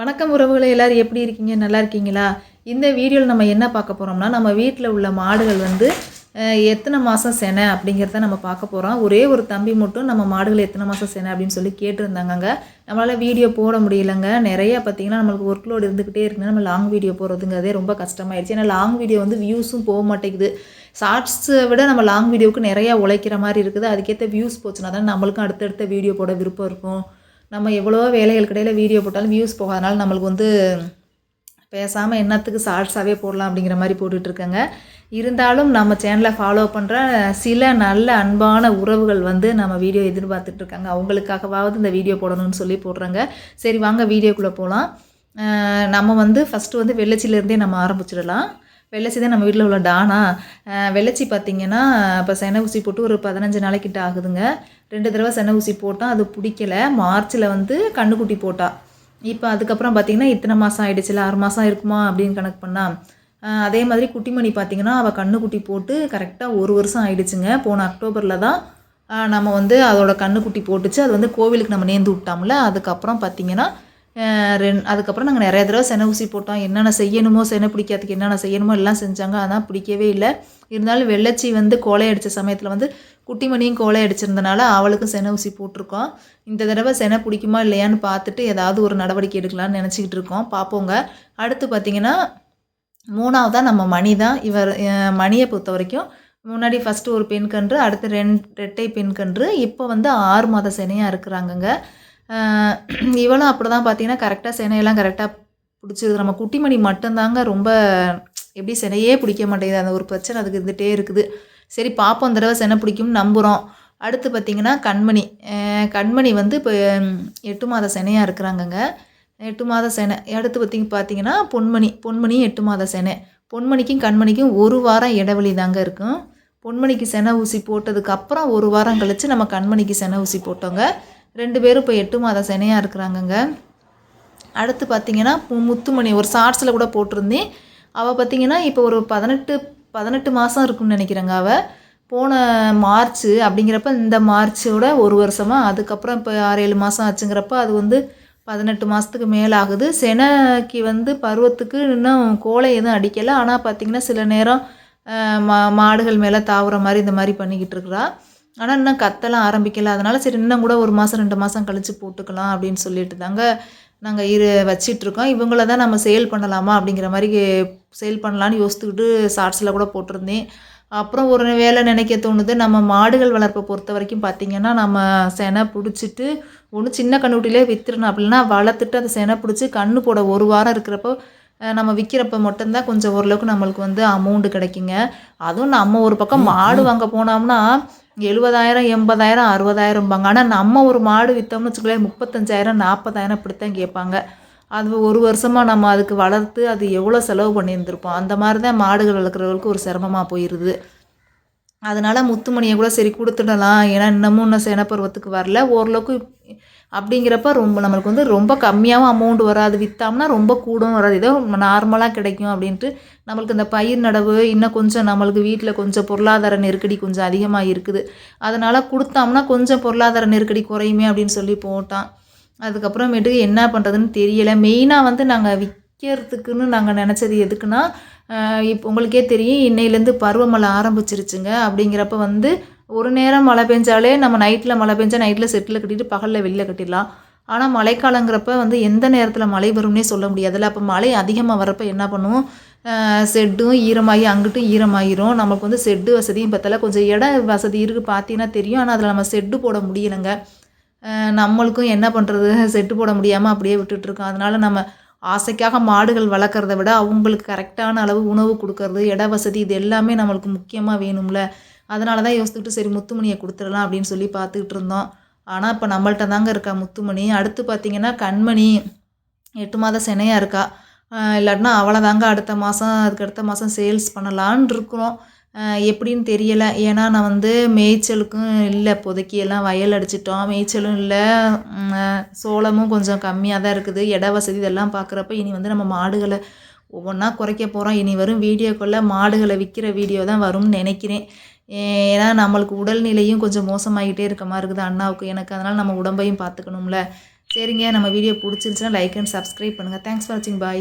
வணக்கம் உறவுகளை எல்லோரும் எப்படி இருக்கீங்க? நல்லா இருக்கீங்களா? இந்த வீடியோவில் நம்ம என்ன பார்க்க போகிறோம்னா நம்ம வீட்டில் உள்ள மாடுகள் வந்து எத்தனை மாதம் செனை அப்படிங்கிறத நம்ம பார்க்க போகிறோம் ஒரே ஒரு தம்பி மட்டும் நம்ம மாடுகள் எத்தனை மாதம் செனை அப்படின்னு சொல்லி கேட்டிருந்தாங்கங்க. நம்மளால் வீடியோ போட முடியலங்க. நிறைய பார்த்தீங்கன்னா நம்மளுக்கு ஒர்க் லோடு இருந்துக்கிட்டே இருக்குங்க. நம்ம லாங் வீடியோ போடுறதுங்கிறதே ரொம்ப கஷ்டமாயிடுச்சு ஏன்னா லாங் வீடியோ வந்து வியூஸும் போக மாட்டேங்குது. ஷார்ட்ஸை விட நம்ம லாங் வீடியோவுக்கு நிறையா உழைக்கிற மாதிரி இருக்குது. அதுக்கேற்ற வியூஸ் போச்சுன்னா தான் நம்மளுக்கும் அடுத்தடுத்த வீடியோ போட விருப்பம் இருக்கும். நம்ம எவ்வளோ வேலைகளுக்கு இடையில் வீடியோ போட்டாலும் வியூஸ் போகாதனால நம்மளுக்கு வந்து பேசாமல் என்னத்துக்கு ஷார்ட்ஸாகவே போடலாம் அப்படிங்கிற மாதிரி போட்டுட்ருக்கேங்க. இருந்தாலும் நம்ம சேனலை ஃபாலோ பண்ணுற சில நல்ல அன்பான உறவுகள் வந்து நம்ம வீடியோ எதிர்பார்த்துட்ருக்காங்க. அவங்களுக்காகவாவது இந்த வீடியோ போடணும்னு சொல்லி போடுறாங்க. சரி வாங்க வீடியோக்குள்ளே போகலாம் நம்ம வந்து ஃபஸ்ட்டு வந்து வெள்ளச்சிலேருந்தே நம்ம ஆரம்பிச்சிடலாம். வெள்ளச்சி தான் நம்ம வீட்டில் உள்ள டானா. வெள்ளச்சி பார்த்தீங்கன்னா இப்போ செனை ஊசி போட்டு ஒரு பதினஞ்சு நாளைக்கிட்ட ஆகுதுங்க. ரெண்டு தடவை சென்னை ஊசி போட்டால் அது பிடிக்கல. மார்ச்சில் வந்து கண்ணுக்குட்டி போட்டா. இப்போ அதுக்கப்புறம் பார்த்திங்கன்னா இத்தனை மாதம் ஆயிடுச்சுல ஆறு மாதம் இருக்குமா அப்படின்னு கணக்கு பண்ணா. அதே மாதிரி குட்டிமணி பார்த்தீங்கன்னா அவள் கண்ணுக்குட்டி போட்டு கரெக்டாக ஒரு வருஷம் ஆகிடுச்சுங்க போன அக்டோபரில் தான் நம்ம வந்து அதோட கண்ணுக்குட்டி போட்டுச்சு. அது வந்து கோவிலுக்கு நம்ம நேர்ந்து விட்டோம்ல. அதுக்கப்புறம் பார்த்திங்கன்னா ரெண் அதுக்கப்புறம் நாங்கள் நிறைய தடவை செனை ஊசி போட்டோம். என்னென்ன செய்யணுமோ செனை பிடிக்கிறதுக்கு என்னென்ன செய்யணுமோ எல்லாம் செஞ்சாங்க. ஆனால் பிடிக்கவே இல்லை. இருந்தாலும் வெள்ளச்சி வந்து கோலை அடித்த சமயத்தில் வந்து குட்டிமணியும் கோலை அடிச்சிருந்தனால அவளுக்கும் செனை ஊசி போட்டிருக்கோம். இந்த தடவை செனை பிடிக்குமா இல்லையான்னு பார்த்துட்டு ஏதாவது ஒரு நடவடிக்கை எடுக்கலாம்னு நினச்சிக்கிட்டு இருக்கோம். பார்ப்போங்க. அடுத்து பார்த்திங்கன்னா மூணாவதாக நம்ம மணி தான். இவர் மணியை பொறுத்த வரைக்கும் முன்னாடி ஃபஸ்ட்டு ஒரு பெண் கன்று அடுத்து ரெண் ரெட்டை பெண் கன்று. இப்போ வந்து ஆறு மாத செனையாக இருக்கிறாங்கங்க. இவளும் அப்படி தான் பார்த்தீங்கன்னா கரெக்டாக செனையெல்லாம் கரெக்டாக பிடிச்சிருது நம்ம குட்டிமணி மட்டும்தாங்க ரொம்ப எப்படி செனையே பிடிக்க மாட்டேங்குது. அந்த ஒரு பிரச்சனை அதுக்கு இருந்துகிட்டே இருக்குது. சரி பார்ப்போம் தடவை செனை பிடிக்கும்னு நம்புகிறோம் அடுத்து பார்த்திங்கன்னா கண்மணி. கண்மணி வந்து இப்போ எட்டு மாத செனையாக இருக்கிறாங்கங்க. எட்டு மாத செனை. அடுத்து பார்த்திங்க பார்த்தீங்கன்னா பொன்மணி. பொன்மணியும் எட்டு மாத செனை. பொன்மணிக்கும் கண்மணிக்கும் ஒரு வாரம் இடைவெளி தாங்க இருக்கும். பொன்மணிக்கு செனை ஊசி போட்டதுக்கப்புறம் ஒரு வாரம் கழித்து நம்ம கண்மணிக்கு செனை ஊசி போட்டோங்க. ரெண்டு பேரும் இப்போ எட்டு மாத செனையாக இருக்கிறாங்கங்க. அடுத்து பார்த்தீங்கன்னா முத்துமணி ஒரு ஷார்ட்ஸில் கூட போட்டிருந்தேன். அவள் பார்த்தீங்கன்னா இப்போ ஒரு பதினெட்டு பதினெட்டு மாதம் இருக்கும்னு நினைக்கிறேங்க அவள் போன மார்ச் அப்படிங்கிறப்ப இந்த மார்ச்சோட ஒரு வருஷமாக அதுக்கப்புறம் இப்போ ஆறு ஏழு மாதம் ஆச்சுங்கிறப்ப அது வந்து பதினெட்டு மாதத்துக்கு மேலே ஆகுது. செனைக்கு வந்து பருவத்துக்கு இன்னும் கோலை எதுவும் அடிக்கலை. ஆனால் பார்த்திங்கன்னா சில நேரம் மா மாடுகள் மேலே தாவுற மாதிரி இந்த மாதிரி பண்ணிக்கிட்டு இருக்கிறா. ஆனால் இன்னும் கத்தலாம் ஆரம்பிக்கல. அதனால் சரி இன்னும் கூட ஒரு மாதம் ரெண்டு மாதம் கழித்து போட்டுக்கலாம் அப்படின்னு சொல்லிட்டு தாங்க நாங்கள் இரு வச்சிட்ருக்கோம் இவங்கள தான் நம்ம சேல் பண்ணலாமா அப்படிங்கிற மாதிரி சேல் பண்ணலான்னு யோசித்துக்கிட்டு ஷார்ட்ஸில் கூட போட்டிருந்தேன். அப்புறம் ஒரு வேலை நினைக்க தோணுது நம்ம மாடுகள் வளர்ப்பை பொறுத்த வரைக்கும் பார்த்திங்கன்னா நம்ம செனை பிடிச்சிட்டு ஒன்று சின்ன கண்ணுக்குட்டிலே வித்துடணும் அப்படின்னா வளர்த்துட்டு அதை செனை பிடிச்சி கண்ணு போட ஒரு வாரம் இருக்கிறப்போ நம்ம விற்கிறப்ப மட்டும்தான் கொஞ்சம் ஓரளவுக்கு நம்மளுக்கு வந்து அமௌண்ட்டு கிடைக்குங்க. அதுவும் நம்ம ஒரு பக்கம் மாடு வாங்க போனோம்னா எழுபதாயிரம் எண்பதாயிரம் அறுபதாயிரம்பாங்க. ஆனால் நம்ம ஒரு மாடு விற்றோம்னு வச்சுக்கோங்களேன் முப்பத்தஞ்சாயிரம் நாற்பதாயிரம் இப்படித்தான் கேட்பாங்க. அது ஒரு வருஷமாக நம்ம அதுக்கு வளர்த்து அது எவ்வளோ செலவு பண்ணியிருந்திருப்போம். அந்த மாதிரி தான் மாடுகள் வளர்க்குறவங்களுக்கு ஒரு சிரமமாக போயிடுது அதனால் முத்துமணியை கூட சரி கொடுத்துடலாம். ஏன்னா இன்னமும் இன்னும் சேனப்பருவத்துக்கு வரல. ஓரளவுக்கு அப்படிங்கிறப்ப ரொம்ப நம்மளுக்கு வந்து ரொம்ப கம்மியாகவும் அமௌண்ட் வராது. விற்றோம்னா ரொம்ப கூடவும் வராது. ஏதோ நார்மலாக கிடைக்கும் அப்படின்ட்டு நம்மளுக்கு இந்த பயிர் நடவு இன்னும் கொஞ்சம் நம்மளுக்கு வீட்டில் கொஞ்சம் பொருளாதார நெருக்கடி கொஞ்சம் அதிகமாக இருக்குது. அதனால் கொடுத்தோம்னா கொஞ்சம் பொருளாதார நெருக்கடி குறையுமே அப்படின்னு சொல்லி போட்டான். அதுக்கப்புறமேட்டுக்கு என்ன பண்ணுறதுன்னு தெரியலை. மெயினாக வந்து நாங்கள் விற்கிறதுக்குன்னு நாங்கள் நினச்சது எதுக்குன்னா இப்போ உங்களுக்கே தெரியும் இன்னையிலேருந்து பருவமழை ஆரம்பிச்சிருச்சுங்க. அப்படிங்கிறப்ப வந்து ஒரு நேரம் மழை பெஞ்சாலே நம்ம நைட்டில் மழை பெஞ்சால் நைட்டில் செட்டில் கட்டிட்டு பகலில் வெளில கட்டிடலாம். ஆனால் மழைக்காலங்கிறப்ப வந்து எந்த நேரத்தில் மழை வரும்னே சொல்ல முடியாதுல்ல. அப்போ மழை அதிகமாக வரப்போ என்ன பண்ணுவோம்? செட்டும் ஈரமாகி அங்கிட்டும் ஈரமாயிரும். நமக்கு வந்து செட்டு வசதியும் பத்தல. கொஞ்சம் இட வசதி இருக்குது பார்த்தீங்கன்னா தெரியும். ஆனால் அதில் நம்ம செட்டு போட முடியலைங்க. நம்மளுக்கும் என்ன பண்ணுறது செட்டு போட முடியாமல் அப்படியே விட்டுட்ருக்கோம் அதனால் நம்ம ஆசைக்காக மாடுகள் வளர்க்குறத விட அவங்களுக்கு கரெக்டான அளவு உணவு கொடுக்கறது இட வசதி இது எல்லாமே நம்மளுக்கு முக்கியமாக வேணும்ல. அதனால தான் யோசித்துக்கிட்டு சரி முத்துமணியை கொடுத்துடலாம் அப்படின்னு சொல்லி பார்த்துக்கிட்டு இருந்தோம். ஆனால் இப்போ நம்மள்ட்ட தாங்க இருக்கா முத்துமணி? அடுத்து பார்த்திங்கன்னா கண்மணி எட்டு மாத செனையாக இருக்கா? இல்லாட்டினா அவளை தாங்க அடுத்த மாதம் அதுக்கு அடுத்த மாதம் சேல்ஸ் பண்ணலான்னு இருக்கிறோம். எப்படின்னு தெரியலை. ஏன்னா நான் வந்து மேய்ச்சலுக்கும் இல்லை இப்போதைக்கு எல்லாம் வயல் அடிச்சிட்டோம். மேய்ச்சலும் இல்லை. சோளமும் கொஞ்சம் கம்மியாக தான் இருக்குது. இட வசதி இதெல்லாம் பார்க்குறப்ப இனி வந்து நம்ம மாடுகளை ஒவ்வொன்றா குறைக்க போகிறோம் இனி வரும் வீடியோக்குள்ளே மாடுகளை விற்கிற வீடியோ தான் வரும்னு நினைக்கிறேன். ஏன்னா நம்மளுக்கு உடல்நிலையும் கொஞ்சம் மோசமாகிட்டே இருக்க மாதிரி இருக்குது அண்ணாவுக்கு எனக்கு. அதனால் நம்ம உடம்பையும் பார்த்துக்கணும்ல. சரிங்க நம்ம வீடியோ பிடிச்சிருச்சுன்னா லைக் அண்ட் சப்ஸ்கிரைப் பண்ணுங்கள் தேங்க்ஸ் ஃபார் வாட்சிங் பாய்